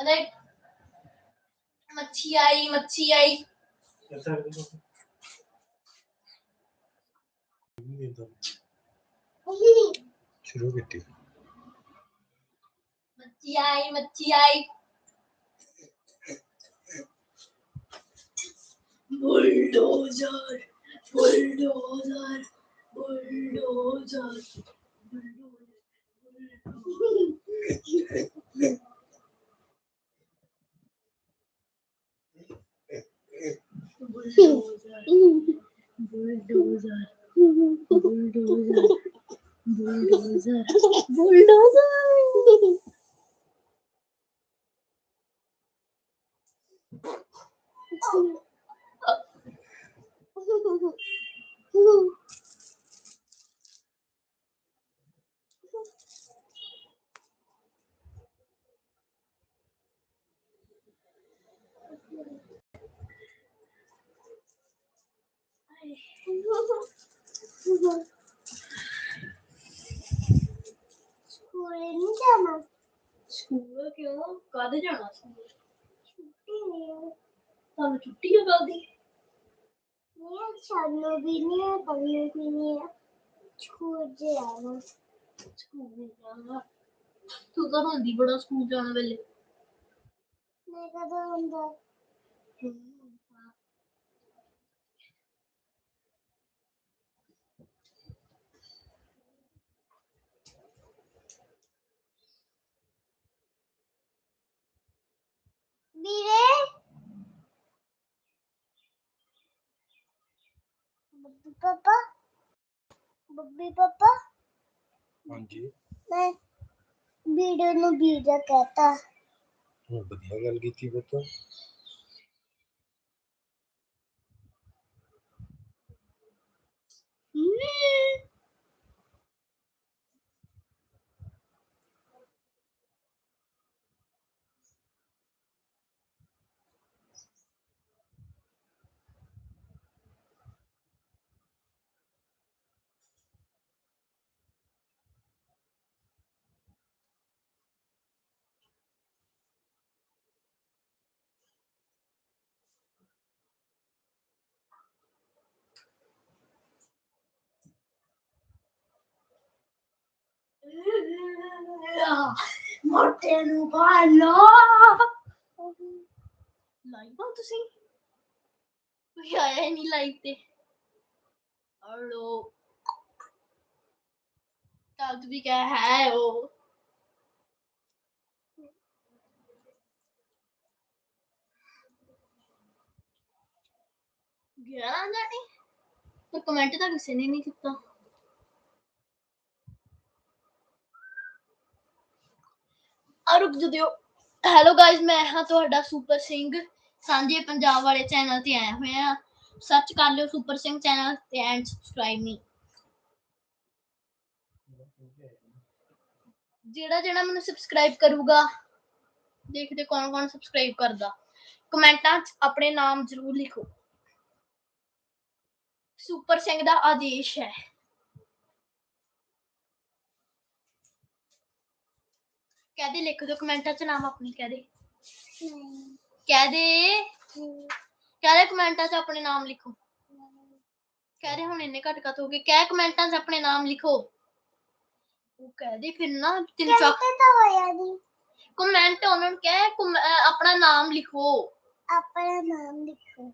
Like मच्छी आई मच्छी आई शुरू की मच्छी आई मच्छी आई bulldozer bulldozer bulldozer bulldozer Bulldozer. Bulldozer. Bulldozer. Bulldozer. Bulldozer. School ਨਹੀਂ ਜਾਣਾ? ਸਕੂਲ ਕਿਉਂ? ਕਦ ਜਾਣਾ ਸਕੂਲ? ਛੁੱਟੀ ਨਹੀਂ। ਤੁਹਾਨੂੰ ਛੁੱਟੀ ਹੈ ਕੱਲ ਦੀ? ਨਹੀਂ ਸਾਨੂੰ ਵੀ ਨਹੀਂ ਹੈ ਤੁਹਾਨੂੰ ਵੀ ਨਹੀਂ ਹੈ। ਸਕੂਲ ਜਾਣਾ ਸਕੂਲ ਜਾਣਾ। ਤੂੰ ਤਾਂ ਹੁੰਦੀ ਬੜਾ ਸਕੂਲ ਜਾਣ ਵੇਲੇ। ਮੈਂ ਕਦੋਂ ਹੁੰਦਾ मेरे बब्बी पापा बब्बी पापा हाँ जी मैं ਵੀਡੀਓ ਨੂੰ ਵੀਡੀਓ ਕਹਤਾ ਵਧੀਆ ਗੱਲ ਕੀਤੀ ਬਤਾ ਮੋਟੇ ਨੂੰ ਭਾਲੋ ਲਾਈਵ ਆ ਤੁਸੀਂ? ਕੋਈ ਆਇਆ ਨਹੀਂ ਲਾਈਵ ਤੇ। ਹਲੋ ਤਾਂ ਵੀ ਕਹਿ ਹੈ ਉਹ। ਗਿਆ ਨਾ ਪਰ ਕਮੈਂਟ ਤਾਂ ਕਿਸੇ ਨੇ ਨਹੀਂ ਕੀਤਾ ਆ ਰੁਕ ਜਦਿਓ ਹੈਲੋ ਗਾਇਜ਼ ਮੈਂ ਹਾਂ ਤੁਹਾਡਾ ਸੁਪਰ ਸਿੰਘ ਸਾਂਝੇ ਪੰਜਾਬ ਵਾਲੇ ਚੈਨਲ ਤੇ ਆਇਆ ਹੋਇਆ ਸਰਚ ਕਰ ਲਿਓ ਸੁਪਰ ਸਿੰਘ ਚੈਨਲ ਤੇ ਐਂਡ ਸਬਸਕ੍ਰਾਈਬ ਮੀ ਜਿਹੜਾ ਜਿਹੜਾ ਮੈਨੂੰ ਸਬਸਕ੍ਰਾਈਬ ਕਰੂਗਾ, ਦੇਖਦੇ ਕੌਣ ਕੌਣ ਸਬਸਕ੍ਰਾਈਬ ਕਰਦਾ। ਕਮੈਂਟਾਂ 'ਚ ਆਪਣੇ ਨਾਮ ਜ਼ਰੂਰ ਲਿਖੋ। ਸੁਪਰ ਸਿੰਘ ਦਾ ਆਦੇਸ਼ ਹੈ। ਕਹਦੇ ਲਿਖ ਦਿਓ ਕਮੈਂਟਾਂ 'ਚ ਨਾਮ ਆਪਣੀ ਕਹਦੇ ਨਹੀਂ ਕਹਦੇ ਕਹਦੇ ਕਮੈਂਟਾਂ 'ਚ ਆਪਣੇ ਨਾਮ ਲਿਖੋ। ਕਹਦੇ ਹੁਣ ਇੰਨੇ ਘੱਟ ਘੱਟ ਹੋ ਗਏ। ਕਹਿ ਕਮੈਂਟਾਂ 'ਚ ਆਪਣੇ ਨਾਮ ਲਿਖੋ। ਉਹ ਕਹਦੇ ਫਿਰ ਨਾ ਤਿੰਨ ਚਾਰ ਤਾਂ ਹੋਇਆ ਨਹੀਂ ਕਮੈਂਟ ਉਹਨਾਂ ਨੂੰ ਕਹਿ ਕਮ- ਅਹ ਆਪਣਾ ਨਾਮ ਲਿਖੋ। ਆਪਣਾ ਨਾਮ ਲਿਖੋ।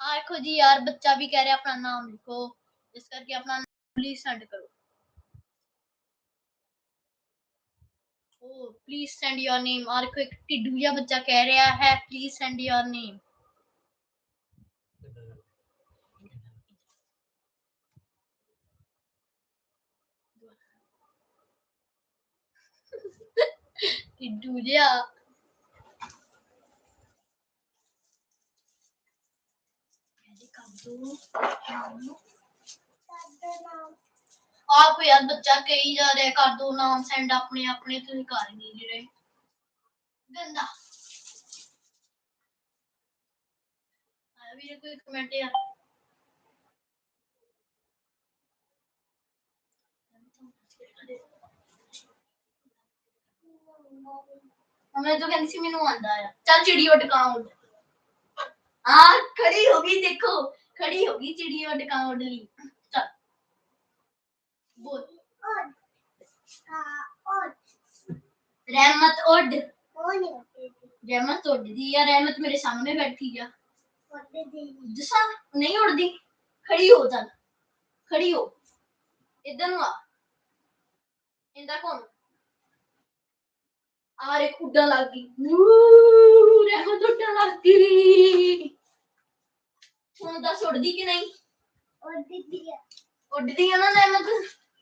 ਆ ਦੇਖੋ ਜੀ ਯਾਰ ਬੱਚਾ ਵੀ ਕਹਿ ਰਿਹਾ ਆਪਣਾ ਨਾਮ ਲਿਖੋ। ਇਸ ਕਰਕੇ ਆਪਣਾ ਪਲੀਜ਼ ਸੈਂਡ ਕਰੋ। oh please send your name और कोई टिड्डू या बच्चा कह रहा है please send your name टिड्डू या पहले कर दो नाम ਆਪ ਯਾਰ ਬੱਚਾ ਕਹੀ ਜਾ ਰਿਹਾ ਕਰ ਦੋ ਨਾਮ ਸੈਂਡ ਆਪਣੇ ਆਪਣੇ, ਤੁਸੀਂ ਕਰ ਨਹੀਂ ਜਿਹੜੇ ਗੰਦਾ। ਆ ਵੀ ਕੋਈ ਕਮੈਂਟ ਯਾਰ। ਮੈਂ ਤਾਂ ਕਹਿੰਦੀ ਸੀ ਮੈਨੂੰ ਆਂਦਾ ਆ। ਚੱਲ ਚਿੜੀ ਉੱਡ ਆ ਖੜੀ ਹੋ ਗਈ, ਦੇਖੋ। ਖੜੀ ਹੋ ਗਈ ਚਿੜੀ ਉੱਡ ਲਈ। ਬੋਲ और आ और ਰਹਿਮਤ ਉੱਡ वो नहीं होते थे ਰਹਿਮਤ ਉੱਡਦੀ ਆ ਰਹਿਮਤ ਮੇਰੇ ਸਾਹਮਣੇ ਬੈਠੀ ਆ होते थे ਦਸਾ ਨਹੀਂ ਉੜਦੀ ਖੜੀ ਹੋ ਚੱਲ ਖੜੀ ਹੋ ਇਧਰ ਨੂੰ ਆ ਇੰਦਾ ਕੋਣ ਆ ਰੇ ਉੱਡਣ ਲੱਗ ਗਈ ਵੂ, ਰਹਿਮਤ ਉੱਡਣ ਲੱਗ ਗਈ ਹੁਣ ਦੱਸ ਉੜਦੀ ਕਿ ਨਹੀਂ और दीदी ਉੱਡਦੀ ਆ ਨਾ ਰਹਿਮਤ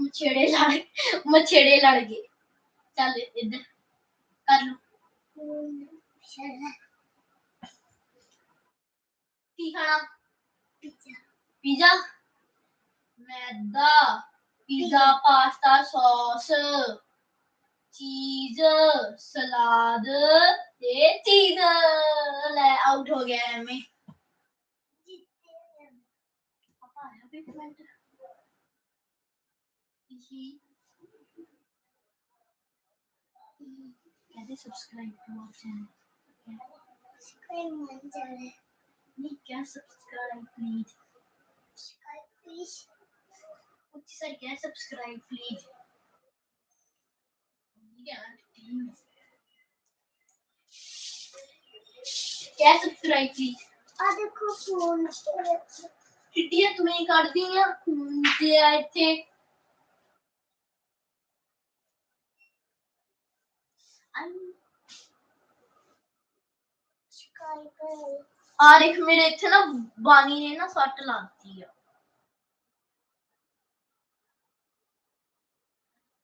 मछेड़े लड़ मछेड़े लड़ गए। चल इधर कर लो। की खाना? पिज्जा। पिज्जा? मैदा pizza pasta sauce cheese salad cheese. ले आउट हो गया he कहते yeah, क्या सब्सक्राइब प्लीज़ क्या सब्सक्राइब प्लीज़ क्या सब्सक्राइब प्लीज़ आ देखो फ़ोन टिटिया तुम्हें कर दी ना खून दे ਆ ਦੇਖ, ਮੇਰੇ ਇੱਥੇ ਨਾ ਬਾਣੀ ਨੇ ਨਾ ਸੱਟ ਲਾਤੀ ਆ।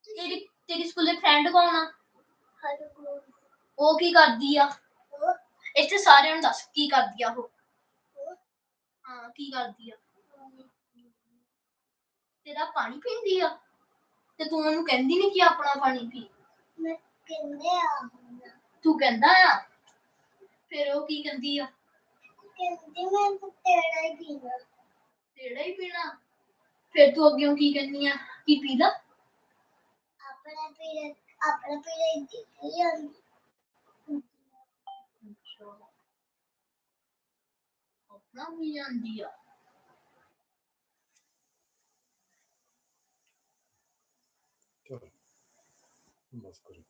ਤੇਰੀ ਤੇਰੀ ਸਕੂਲੇ ਫਰੈਂਡ ਕੌਣ ਆ? ਉਹ ਕੀ ਕਰਦੀ ਆ? ਇੱਥੇ ਸਾਰਿਆਂ ਨੂੰ ਦੱਸ ਕੀ ਕਰਦੀ ਆ ਉਹ। ਹਾਂ, ਕੀ ਕਰਦੀ ਆ? ਤੇਰਾ ਪਾਣੀ ਪੀਂਦੀ ਆ? ਤੇ ਤੂੰ ਉਹਨੂੰ ਕਹਿੰਦੀ ਨਹੀਂ ਕਿ ਆਪਣਾ ਪਾਣੀ ਪੀ। ਮੈਂ ਤੂੰ ਕਹਿੰਦਾ ਆ? ਫਿਰ ਉਹ ਕੀ ਕਹਿੰਦੀ ਆ? ਕਹਿੰਦੀ ਮੈਂ ਤਾਂ ਹੀ ਪੀਣਾ। ਤੇੜਾ ਹੀ ਪੀਣਾ? ਫਿਰ ਤੂੰ ਅੱਗੇ ਕੀ ਕਹਿੰਦੀ ਆ? ਕੀ ਪੀ ਲਾ? ਆਪਣਾ ਪੀਣਾ ਆਪਣਾ ਪੀਣਾ ਹੀ ਦਿੱਤੀ ਆ? ਆਪਣਾ ਪੀ ਜਾਂਦੀ ਚਲੋ ਬਸ ਕਰੋ।